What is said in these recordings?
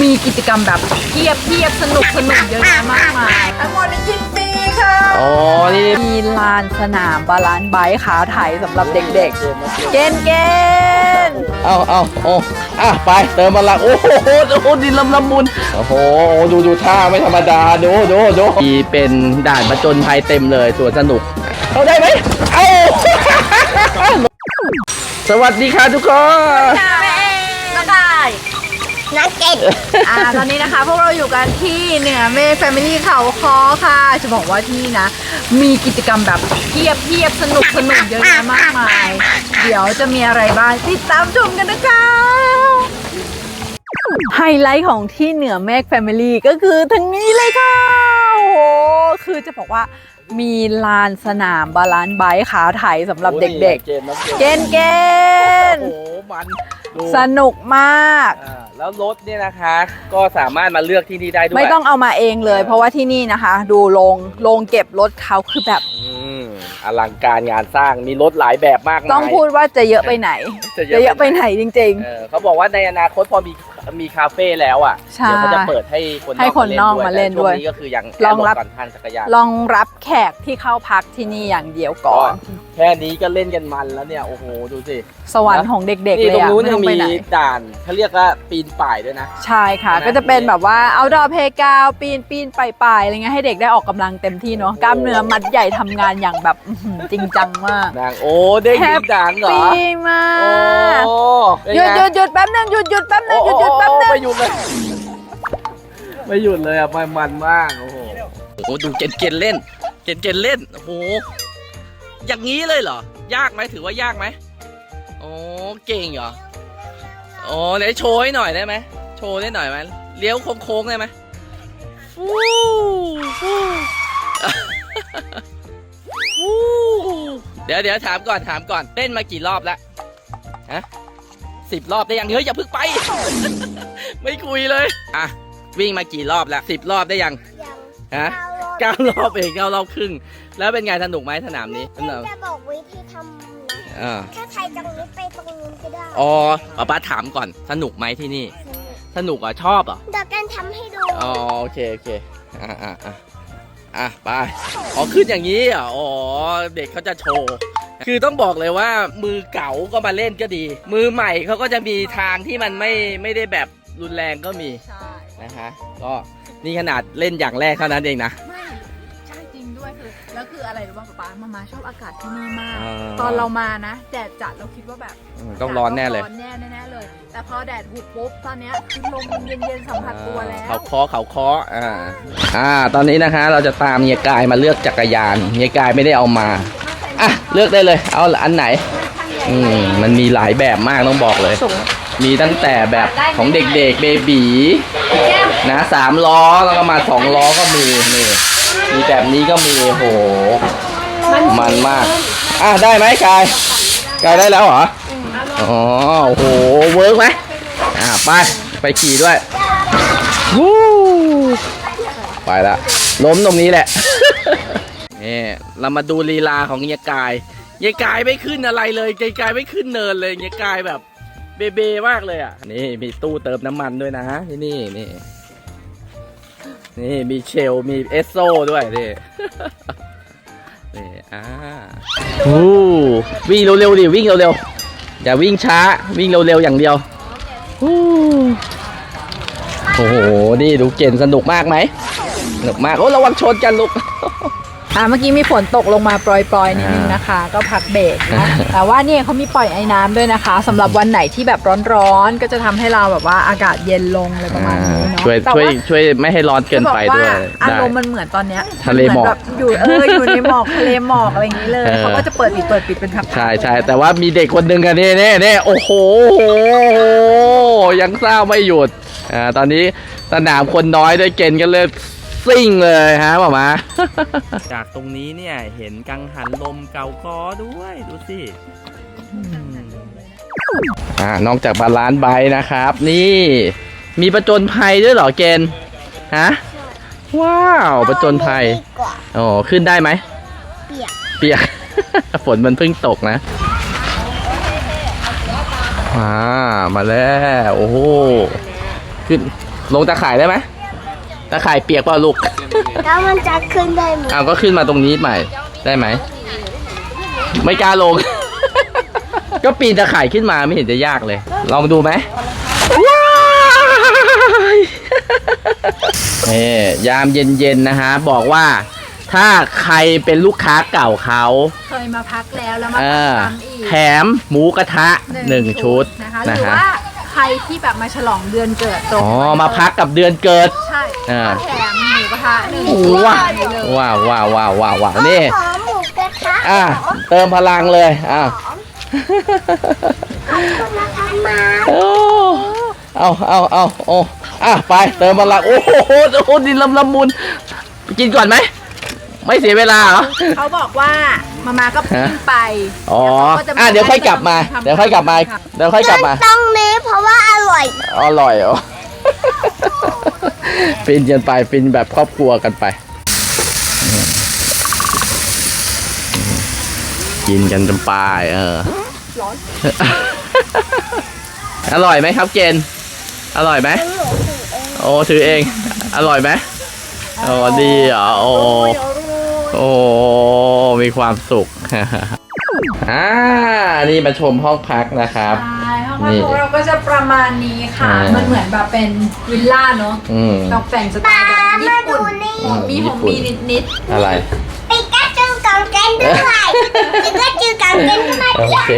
มีกิจกรรมแบบเพียบเพียบสนุกสนุกเยอะแยะมากมายทั้งหมดนี้กินฟรีค่ะ อ๋อ นี่ มีลานสนามบาลานซ์ไบค์ขาไถสำหรับเด็กๆ เกณฑ์เกณฑ์เอาเอาโอ้อะไปเติมพลังโอ้โหโอ้โหดินลำลำมุนโอ้โหดูดูท่าไม่ธรรมดาดูดูดูมีเป็นด่านประจนภัยเต็มเลยสวนสนุก เข้าได้ไหมเอ้าสวัสดีค่ะทุกคนน้องกาย นักเก็ตอ่าตอนนี้นะคะพวกเราอยู่กันที่เหนือเมย์แฟมิลี่เขาคอค่ะ จะบอกว่าที่นี่นะ มีกิจกรรมแบบเพียบเพียบสนุกสนุกเยอะแยะมากมาย เดี๋ยวจะมีอะไรบ้างติดตามชมกันนะคะไฮไลท์ของที่เหนือเมฆแฟมิลี่ก็คือทั้งนี้เลยค่ะโอ้โหคือจะบอกว่ามีลานสนามบาลานซ์ไบค์ขาไถสำหรับเด็กเกมน้ำๆเกณฑ์เกณฑ์โอ้โหมัน ดูสนุกมาก อ่าแล้วรถเนี่ยนะคะ ก็สามารถมาเลือกที่นี่ได้ด้วยไม่ต้องเอามาเองเลย เพราะว่าที่นี่นะคะ ดูโรงโรงเก็บรถเขาคือแบบ อืม อลังการงานสร้างมีรถหลายแบบมากมาย ต้องพูดว่าจะเยอะไปไหนจะจะเยอะไปไหนจริง เออเขาบอกว่าในอนาคตพอมีมีคาเฟ่แล้วอะใช่เดี๋ยวเขาจะเปิดให้คนให้คนนอกมาเล่นด้วยแต่ช่วงนี้ก็คือยังรองรับแค่ถก่อนทางจักรยานๆ ลองรับแขกที่เข้าพักที่นี่อย่างเดียวก่อน แค่นี้ก็เล่นกันมันแล้วเนี่ยโอ้โหดูสิ สวรรค์ของเด็กๆนี่เลยตรงอะนู้นไม่ยัต้องงไปมีไหน ด่านเขาเรียกว่าปีนป่ายด้วยนะ ใช่ค่ะ นะก็จะเป็นแบบว่าเอาดอเพกาวปีนปีนไปไปอะไรเงี้ยให้เด็กได้ออกกำลังเต็มที่เนาะกล้ามเนื้อมัดใหญ่ทำงานอย่างแบบอื้อหือจริงจังมาก นางโอ้ได้ยินด่างเหรอปีมาโอ้กเป็นหยุดไงหยุดหยุดแป๊บนึงหยุดหยุดแป๊บนึโอ้งหโหยุดหยุดแป๊บนึงไม่หยุดเลยไม่หยุดเลยอะมันมันมากโอ้โหโอ้โหดูเกณฑ์เกณฑ์เล่น เกณฑ์เกณฑ์เล่นโอ้โหอย่างนี้เลยเหรอ ยากไหมถือว่ายากไหมโอ้เก่งเหรอโอ้ไหนโชว์ให้หน่อยได้ไหมโชว์ได้หน่อยไหมเลี้ยวโค้งๆได้ไหมฟูฟูฟู เดี๋ยวเดี๋ยวถามก่อนถามก่อนเต้นมากี่รอบแล้วฮะสิบรอบได้ยังเฮ้ยอย่าเพิ่งไป ไม่คุยเลยอะวิ่งมากี่รอบแล้วสิบรอบได้ยังยังฮะดาวน์โหลดเก้ารอบเองเก้ารอบครึ่ง แล้วเป็นไงสนุกไหมสนามนี้สนุกจะบอกวิธีทำนะอ่าถ้าใครตรงนี้ไปตรงนู้นก็ได้อ๋อป้าป้าถามก่อนสนุกไหมที่นี่ สนุกเหรอะชอบเหรอะเดี๋ยวกันทำให้ดูอ๋อโอเคโอเคอะอะอะ อะไปอ๋อขึ้นอย่างนี้เหรอะอ๋อเด็กเขาจะโชว์คือต้องบอกเลยว่ามือเก๋าก็มาเล่นก็ดี มือใหม่เขาก็จะมีทางที่มันไม่ไม่ได้แบบรุนแรงก็มีใช่นะฮะก็นี่ขนาดเล่นอย่างแรกเท่านั้นเองนะ ไม่ ใช่จริงด้วยคือ แล้วคืออะไรรู้ ป่ะป๊าป๊ามามาชอบอากาศที่นี่มาก อ่าตอนเรามานะ แดดจัดเราคิดว่าแบบอืมต้องร้อนแน่เลย ร้อนแน่แน่ๆเลย แต่พอแดดหุบปุ๊บตอนเนี้ยคือลมเย็นๆสัมผัสตัวแล้ว เขาเคอเขาเคออ่าอ่า ตอนนี้นะคะเราจะตามเฮียกายมาเลือกจักรยานเฮียกายไม่ได้เอามา อะ เลือกได้เลย เอาอันไหน อืม มันมีหลายแบบมากต้องบอกเลยสูงมีตั้งแต่แบบของเด็กๆเบบีนะสามล้อแล้วก็มาสองล้อก็มีนี่มีแบบนี้ก็มีโห มันมาก อะได้ไหมกายกายได้แล้วเหรอ อ๋อ โอ้โห เวิร์กไหมอ่าไป ไปขี่ด้วยวู้ไปละ ล้มตรงนี้แหละ นี่เรามาดูลีลาของเฮียกายเฮียกายไม่ขึ้นอะไรเลยเฮียกายไม่ขึ้นเนินเลยเฮียกายแบบเบเบมากเลยอะ นี่มีตู้เติมน้ำมันด้วยนะที่นี่นี่นี่มีเชล มีเอสโซด้วยนี่ นี่อ่าโอ้วิ่งเร็วๆดิวิ่งเร็วๆอย่าวิ่งช้าวิ่งเร็วๆอย่างเดียวโอ้โอ้โหนี่ดูเก่งสนุกมากไหมสนุกมากโอ้ระวังชนกันลูกอ่าเมื่อกี้มีฝนตกลงมาโปรยๆนิดนึงนะคะ ก็พักเบรกเนาะแต่ว่าเนี่ยเขามีปล่อยไอ้น้ำด้วยนะคะสำหรับวันไหนที่แบบร้อนๆก็จะทำให้เราแบบว่าอากาศเย็นลงอะไรประมาณนี้เนาะช่วยแต่ช่วยช่วยไม่ให้ร้อนเกินไปด้วยจะบอกว่าอาได้ รมณ์มันเหมือนตอนเนี้ยทะเลหมอกนแบบอยู่เอออยู่ในหมอกทะเลหมอกอะไรอย่างนี้เลยเออ เขาก็จะเปิดปิดเปิดปิดเป็นพักๆใช่ใช่แต่ว่ามีเด็กคนหนึ่งกันนี่นี่นี่โอ้โหโอ้โหยังเศร้าไม่หยุดอ่าตอนนี้สนามคนน้อยด้วยเกณฑ์กันเลยซิ่งเลยฮะหมามา จากตรงนี้เนี่ยเห็นกังหันลมเกาคอด้วย ดูสิอ่านอกจากบาลานซ์ไบค์นะครับ นี่ มีประจนภัยด้วยเหรอเกณฑ์ฮะว้าวประจนภัยดีกว่าโอ้ขึ้นได้ไหมเปียกเปียก ฝนมันเพิ่งตกนะอ่ามาแล้วโอ้โหขึ้นลงตะข่ายได้ไหมตะข่ายเปียกเปล่าลูกแล้วมันจะขึ้นได้ไหมเอาก็ขึ้นมาตรงนี้ใหม่ได้ไหมไม่กล้าลง ก็ปีนตะข่ายขึ้นมาไม่เห็นจะยากเลย ลองดูไหมว้าย นี่ยามเย็นๆนะฮะ บอกว่า ถ้าใครเป็นลูกค้าเก่าเขา เคยมาพักแล้วแล้วมาเอพักอ ซ้ำอีกแถมหมูกระทะหนึ่งชุดนะคะหนะรือฮะว่าใครที่แบบมาฉลองเดือนเกิดตรงอ๋อมาพักกับเดือนเกิด ใช่อ่า แถมหมูกระทะหนึ่งว้าชุดเลยว้าวว้าวว้าวว้าวว้าวนี่ ขอหมูกระทะอะเติมพลังเลยอะขอบคุณนะคะมาโอ้เอาเอาเอาโอ้ อะไปเติมพลังโอ้โหโอ้โหดินลำลำมุนกินก่อนไหมไม่เสียเวลาเหรอ เขาบอกว่ามามาก็ปิ้งไปอ๋อแล้วขาก็จะอะเดี๋ยวค่อยกลับมา เดี๋ยวค่อยกลับมาเดี๋ยวค่อยกลับมาตรงนี้เพราะว่าอร่อย อร่อยเหรอ ฟินกันไปฟินแบบครอบครัวกันไปกินกันจนปลายเออ ร้อน อร่อยไหมครับเกณฑ์อร่อยไหม โอ้ถือเอง อร่อยไหมโอ้ดีเหรอโอ้โอ้มีความสุขอ่านี่มาชมห้องพักนะครับใช่ห้องพักนี่ของเราก็จะประมาณนี้ค่ะอ่ามัมันเหมือนแบบเป็นวิลล่าเนาะอืมตกแต่งสไตล์แบบญี่ปุ่นนี่อืมมีญี่ของปุ่นมีนิดนิดอะไรปิกาจูกางเกงด้วยปิกาจูกางเกงมาโอเค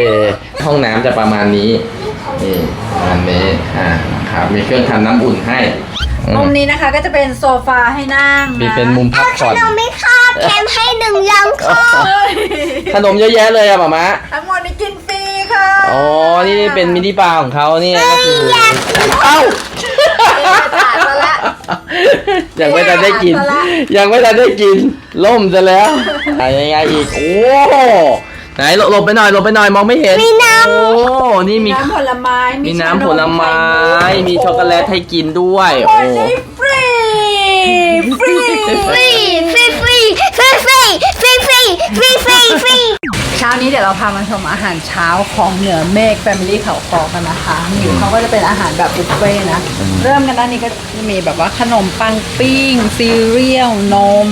ห้องน้ำจะประมาณนี้นี่ประมาณนี้อ่า ครับมีเครื่องทำน้ำอุ่นให้อืๆมมุมนี้นะคะก็จะเป็นโซฟาให้นั่งมีนะเป็นมุมพัเอากขผ่อนนมไม่ครอบแถมให้หนึ่งยังครอบเฮ้ยขนมเยอะแยะเลยอะหมามะทั้งหมดนี้กินฟรีค่ะอ๋อนี่เป็นมินิบาร์ของเขาเนี่ยก็คือเอ้ายังไม่ทันได้กิน ยังไม่ทันได้กิน ล่มซะแล้วอะยังไงอีก โอ้ ไหนหลบหลบไปหน่อยหลบไปหน่อยมองไม่เห็นมีน้โอ้นี่มี น้ำผลไม้มีน้ำผลไม้ มีช็อกโกแลตให้กินด้วย โอ้โอ้ฟรีฟรีำฟรีฟรีฟรีฟรีฟรีฟรีฟรีฟรีฟรีฟรีเช้านี้เดี๋ยวเราพามาชมอาหารเช้าของเหนือเมฆแฟมิลี่เขาคอกันนะคะนี่เขาก็จะเป็นอาหารแบบบุฟเฟ่ต์นะ เริ่มกันด้านนี้ก็จะมีแบบว่าขนมปังปิ้ง ซีเรียลนม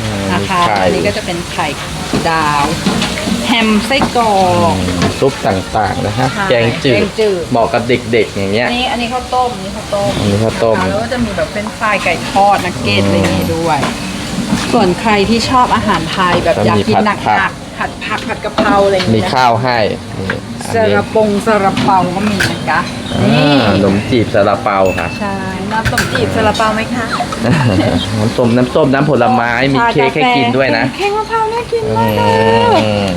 อืมนะคะไข่อันนี้ก็จะเป็นไข่ดาว แฮมไส้กรอกซุปต่างๆนะฮะใช่แกงจืแกดงจืด เหมาะกับเด็กๆ อย่างเงี้ย อันนี้อันนี้ข้าวต้มอันนี้ข้าวต้มอันนี้ข้าวต้มนะคะแล้วก็จะมีแบบเป็นฟรายไก่ทอดนักเก็ตอะไรอย่างงี้ด้วย ส่วนใครที่ชอบอาหารไทยแบบก็อยากมีกินผัดหนักผักๆ ผัดผักผัดกะเพราอะไรอย่างมีเงี้ยข้าวให้นี่อันซานี้ลาปงซาลาเปาก็มีนะคะอ่นี่าขนมจีบซาลาเปาค่ะ ใช่น้ำต้มจีบซาลาเปาไหมคะน้ำส้มน้ำส้มน้ำผลไม้มีเค้กให้กินด้วยนะเค้กมะพร้าวน่ากินอืมากม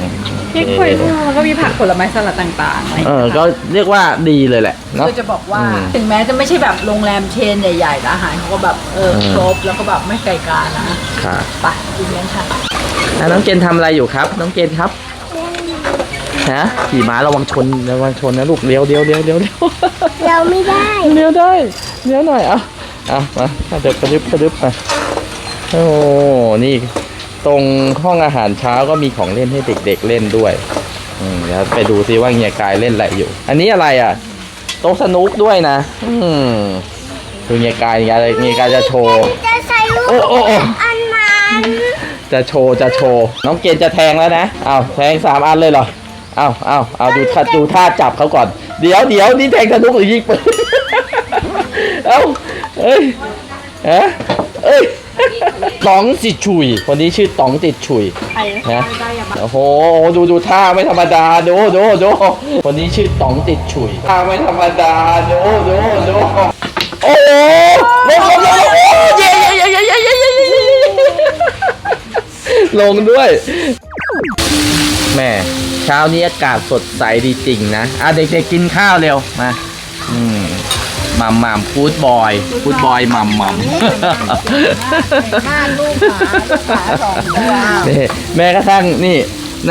เค้กกล้วยทอดแล้วก็มีผักผลไม้สลัดต่างๆอะไรอย่างเอเงี้อยก็เรียกว่าดีเลยแหละเนาะ คือจะบอกว่าอืมถึงแม้จะไม่ใช่แบบโรงแรมเชนใหญ่ๆแต่อาหารเขาก็แบบเอออม ครบแล้วก็แบบไม่ไกลกานะค่ะ ไปกินกันค่ะ อะน้องเกณฑ์ทำอะไรอยู่ครับ น้องเกณฑ์ครับฮะขี่ม้าระวังชนระวังชนนะลูกเลี้ยวเลี้ยวเลี้ยวเลี้ยวเลี้ยวเราไม่ได้ เลี้ยวได้เลี้ยวหน่อยเอาเอามาเดี๋ยวกระดึบกระดึบมาโอ้นี่ตรงห้องอาหารเช้าก็มีของเล่นให้เด็ก ๆเล่นด้วยอืมเดี๋ยวไปดูซิว่าเฮียกายเล่นอะไรอยู่ อันนี้อะไรอะโต๊ะสนุกด้วยนะ อืมดูเฮียกายเฮียกายเฮียกายจะโชว์จะใส่ลูกโอ้โอ้โอ้อันนั้น จะโชว์จะโชว์น้องเกณฑ์จะแทงแล้วนะเอาแทงสามอันเลยเหรอเอาเอาเอาดูท่าดูท่าจับเขาก่อน เดี๋ยวเดี๋ยวนี่แทงสนุกหรือยิงปืนเอาเอ้ยฮะเอ้ยต๋องจิตฉุยคนนี้ชื่อต๋องจิตฉุยใครนะได้ยังโอ้โหดูดูท่าไม่ธรรมดาดูดูดูคนนี้ชื่อต๋องติดฉุยท่าไม่ธรรมดาดูดูดูโอ้โหลงลงลง ลงด้วยแม่เช้านี้อากาศสดใสดีจริงนะอะเด็กๆกินข้าวเร็วมาอืมมัมมัมฟูดบอยฟูดบอยมัมมัมห้าลูกหมาลูกหมาสองตัวนี่แม้กระทั่งนี่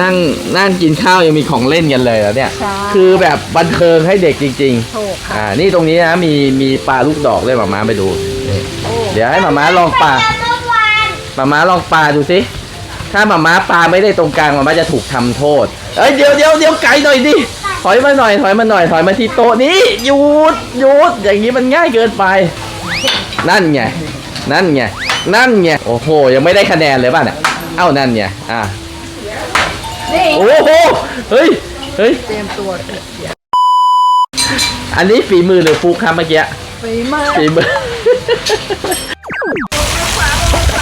นั่งนั่งกินข้าวยังมีของเล่นกันเลยแล้วเนี่ยใช่คือแบบบันเทิงให้เด็กจริงถูกๆ ค่ะอ่า นี่ตรงนี้นะมีมีปลาลูกดอกด้วยหมาม้าไปดูนี่เดี๋ยวให้หมาม้าลองปลาเมื่อวานหมาม้าลองปลาดูสิ ถ้าหมาม้าปลาไม่ได้ตรงกลางหมาม้าจะถูกทำโทษ เอ้ยเดี๋ยวเดี๋ยวเดี๋ยวไกลหน่อยดิ ถอยมาหน่อยถอยมาหน่อยถอยมาที่โต๊ะนี้หยุดหยุดอย่างนี้มันง่ายเกินไป นั่นไง นั่นไง นั่นไง โอ้โห ยังไม่ได้คะแนนเลยป่ะเนี่ย เอ้านั่นไง อะนี่โอ้โห เฮ้ย เฮ้ย เตรียมตัวอันนี้ฝีมือหรือฟุกครับเมื่อกี้ ฝีมือ ฝีมือ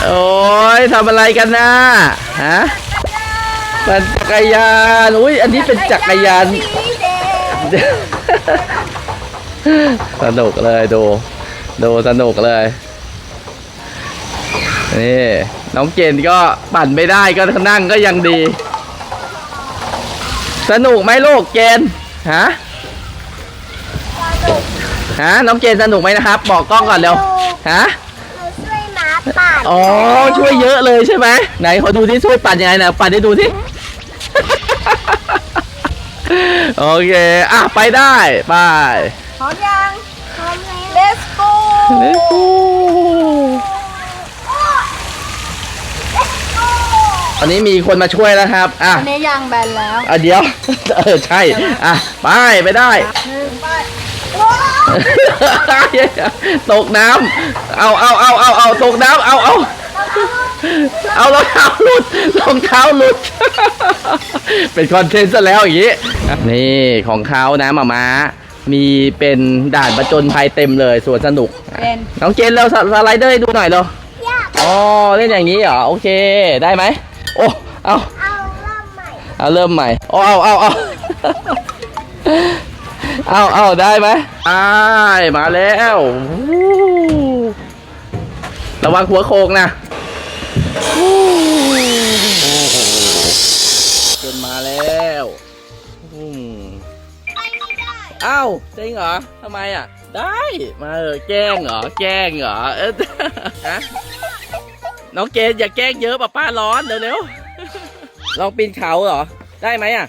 โอ้ยทำอะไรกันนะฮะปั่นจักรยานอุ้ยอันนี้เป็นจักรยานสนุกเลยดูดูสนุกเลยนี่น้องเกณฑ์ก็ปั่นไม่ได้ก็นั่งก็ยังดี สนุกไหมลูกเกณฑ์ฮะฮะน้องเกณฑ์สนุกไหมนะครับ บอกกล้องก่อนเร็วฮะ ปั่นอ๋อช่วยเยอะเลยใช่ไหมไหนขอดูที่ช่วยปั่นยังไงนะปั่นให้ดูที่โอเค อะ ไปได้ไปพร้อมยังพร้อมแล้ว let's go Let's go อันนี้มีคนมาช่วยแล้วครับ อะอันนี้ยางแบนแล้วอะเดี๋ยว เออใช่ อะ ไป ไปได้ หนึ่งไป ตกน้ำเอาเอาเอาเอาเอาตกน้ำเอาเอาเอารองเท้าหลุดรองเท้าหลุด เป็นคอนเทนต์ซะแล้วอย่างนี้ นี่ของเขานะหมาม้า มีเป็นด่านประจนภัยเต็มเลยสวนสนุกเป็นน้องเจนเราสไลเดอร์ให้ดูหน่อยเร็วยากอ๋อเล่นอย่างนี้เหรอ โอเคได้ไหม โอ้เอาเอาเริ่มใหม่เอาเริ่มใหม่เอาเอาเอา เอาเอาได้ไหมได้มาแล้วระวังหัวโคกนะจนมาแล้วอืมไปไม่ได้เอ้าจริงเหรอทำไมอะ ได้มาเออแกล้งเหรอ แกล้งเหรอเออฮะน้องเกดอย่าแกล้งเยอะป้าป้าร้อนเร็วๆลองปีนเขาเหรอ ได้ไหมอะ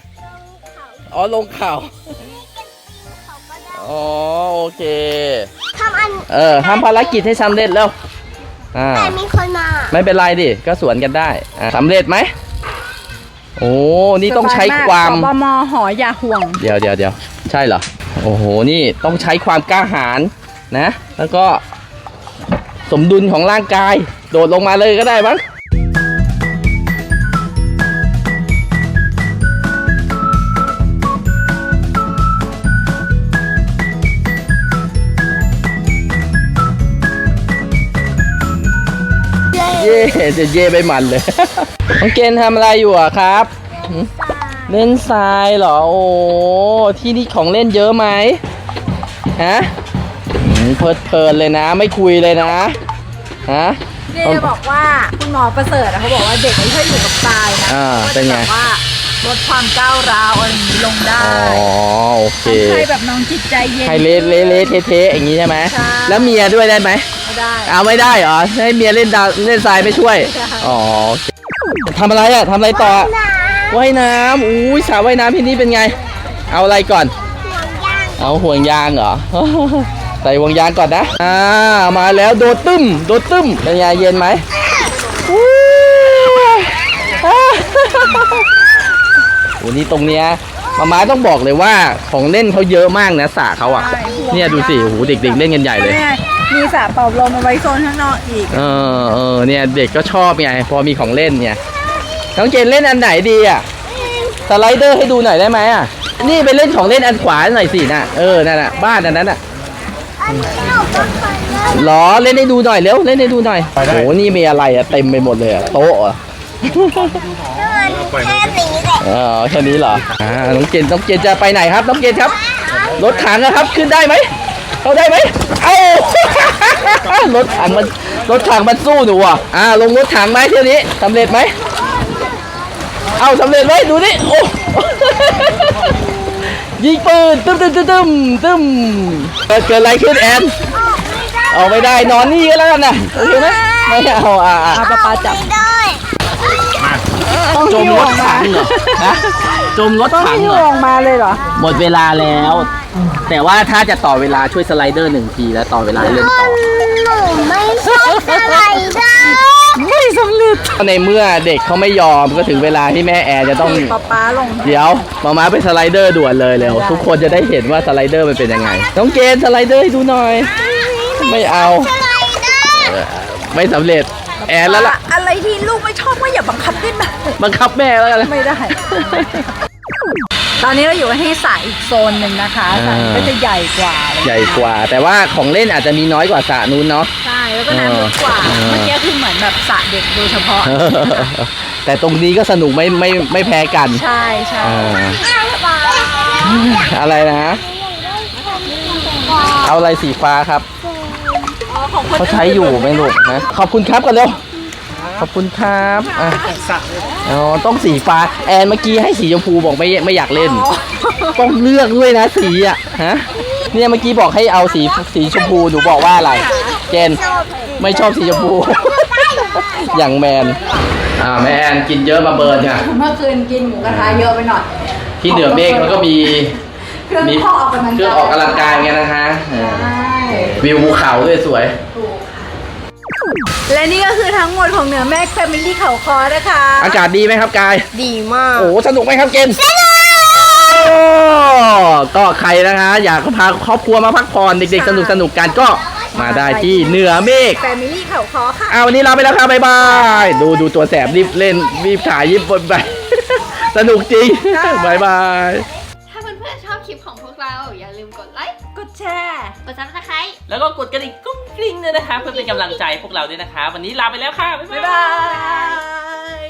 อ๋อลงเขา อ๋อโอเค ทำอันเออทำภารกิจให้สำเร็จแล้วอ่าแต่มีคนมา ไม่เป็นไรดิ ก็สวนกันได้อะสำเร็จไหมโอ้นี่ต้องใช้ความสบมหออย่าห่วง เดี๋ยวเดี๋ยวเดี๋ยวใช่เหรอโอ้โหนี่ต้องใช้ความกล้าหาญนะ แล้วก็ สมดุลของร่างกาย โดดลงมาเลยก็ได้มั้ง ย่จะเย่ไปมันเลย น้องเกณฑ์ทำอะไรอยู่อะครับหืมเล่นทรายเหรอ โอ้ที่นี่ของเล่นเยอะไหมฮะอืมเพลิดเพลินเลยนะ ไม่คุยเลยนะฮะนี่จะบอกว่าคุณหมอประเสริฐอะเขาบอกว่าเด็กไม่ค่อยอยู่กับทรายนะอ่าก็เป็นจะไงแบบว่า ลดความก้าวร้าวอะไรอย่างนี้ลงได้อ๋อโอเค ทำให้แบบน้องจิตใจเย็น ให้เละเละเละเทะเทะอย่างนี้ใช่ไหมใช่ แล้วเมียด้วยได้ไหมไม่ได้ เอาไม่ได้เหรอให้เมียเล่นดาวเล่นทรายไม่ช่วยใช่อ๋อโอเคทำอะไรอะทำอะไรต่อหนาว่ายน้ำอุ้ยสระว่ายน้ำที่นี่เป็นไง เอาอะไรก่อนห่วงยางเอาห่วงยางเหรอ ใส่ห่วงยางก่อนนะอ่ามาแล้วโดดตึ้มโดดตึ้มเป็นไงเย็นไหมวู้อ่า โอ้นี่ตรงเนี้ยมาม้าต้องบอกเลยว่าของเล่นเขาเยอะมากนะสระเขาอะ ใช่ห่วงเนี่ยดูสิโอ้โหเด็ก ๆ เล่นกันใหญ่เลยนี่ไงมีสระเป่าลมเอาไว้โซนข้างนอกอีก เออเออเนี่ยเด็กก็ชอบไงพอมีของเล่นเนี่ยน้องเจนเล่นอันไหนดีอะสไลเดอร์ให้ดูหน่อยได้ไหมอะนี่ไปเล่นของเล่นอันขวาหน่อยสิน่ะเออนั่นน่ะบ้านอันนั้นน่ะอันนี้หนูก็เคยเล่นหรอเล่นให้ดูหน่อยเร็วเล่นให้ดูหน่อยโอ้นี่มีอะไรอะเต็มไปหมดเลยอะโต๊ะเหรอะแค่นี้แหละ อ๋อแค่นี้เหรออ่าน้องเกณฑ์น้องเกณฑ์จะไปไหนครับน้องเกณฑ์ครับ รถถังนะครับขึ้นได้ไหมเข้าได้ไหมเอ้ารถถังมันรถถังมันสู้หนูอะอ่าลงรถถังไหมเที่ยวนี้สำเร็จไหมเอาสำเร็จไหมดูนี่โอ้ยิงปืนตึ้มตึ้มตึ้มตึ้มตึ้มเกิดเกิดอะไรขึ้นแอนออกไม่ได้ออกไม่ได้นอนนี่ก็แล้วกันนะโอเคไหมไม่เอาอะอะเอาปลาปลาจับไม่ได้ต้อง จมหิ้วรอถอกมาถังเหรอฮะจมรถต้องถังหิ้วเหรอ ออกมาเลยเหรอ หมดเวลาแล้ว แต่ว่าถ้าจะต่อเวลาช่วยสไลเดอร์หนึ่งทีแล้วต่อเวลาให้เล่นต่อ หนูไม่ใช่สไลเดอร์ไม่สำเร็จในเมื่อเด็กเขาไม่ยอมก็ถึงเวลาที่แม่แอร์จะต้องปลาปลาลง เดี๋ยวมาม้าไปสไลเดอร์ด่วนเลยเร็วได้ทุกคนจะได้เห็นว่าสไลเดอร์มันเป็นยังไงน้องเกณฑ์สไลเดอร์ให้ดูหน่อย ไม่ไม่เอาอะไรนะเออไม่สำเร็จ แอนแล้วล่ะ อะไรที่ลูกไม่ชอบก็อย่าบังคับได้ไหมบังคับแม่แล้วกันไม่ได้ ตอนนี้เราอยู่ที่สระอีกโซนหนึ่งนะคะสระนี้ก็จะใหญ่กว่าใหญ่กว่า แต่ว่าของเล่นอาจจะมีน้อยกว่าสระนู้นเนาะ ใช่แล้วก็น้ำลึกกว่าเออเมื่อกี้คือเหมือนแบบสระเด็กโดยเฉพาะแต่ตรงนี้ก็สนุกไม่ไม่ไม่แพ้กัน ใช่ใช่เอออะไรนะ เอาอะไรสีฟ้าครับอ๋อของคน เขาใช้อยู่ไหมลูกนะขอบคุณครับกันเร็วขอบคุณครับอะอ๋อต้องสีฟ้าแอนเมื่อกี้ให้สีชมพูบอกไม่ไม่อยากเล่น ต้องเลือกด้วยนะสีอะฮะเนี่ยเมื่อกี้บอกให้เอาสีสีชมพูหนูบอกว่าอะไรเจนไม่ชอบสีชมพู อย่างแมนอ่าแมนกินเยอะมาเบิร์นค่ะเมื่อคืนกินหมูกระทะเยอะไปหน่อยที่เหนือเมฆมันก็มีเครื่องมีข้อออกกำลังเครื่องออกกำลังกายไงนะคะเออใช่วิวภูเขาด้วยสวย และนี่ก็คือทั้งหมดของเหนือแม่แฟมิลี่เขาคอนะคะ อากาศดีไหมครับกาย ดีมาก โอ้สนุกไหมครับเกณฑ์สนุกก็ใครนะคะ อยากพาครอบครัวมาพักผ่อนเด็กๆสนุกสนุกกันก็มาได้ที่เหนือเมฆแฟมิลี่เขาคอค่ะเอาวันนี้ลาไปแล้วครับบ๊ายบาย ดูดูตัวแสบรีบเล่นรีบถ่ายรีบบนไปสนุกจริงบายบาย ถ้าเพื่อนๆชอบคลิปของพวกเราอย่าลืมกดไลค์ กดแชร์ กดซับสไครต์แล้วก็กดกระดิ่งกุ้ง กริ๊งด้วยนะคะ เพื่อเป็นกำลังใจพวกเราด้วยนะคะ วันนี้ลาไปแล้วค่ะ บ๊ายบาย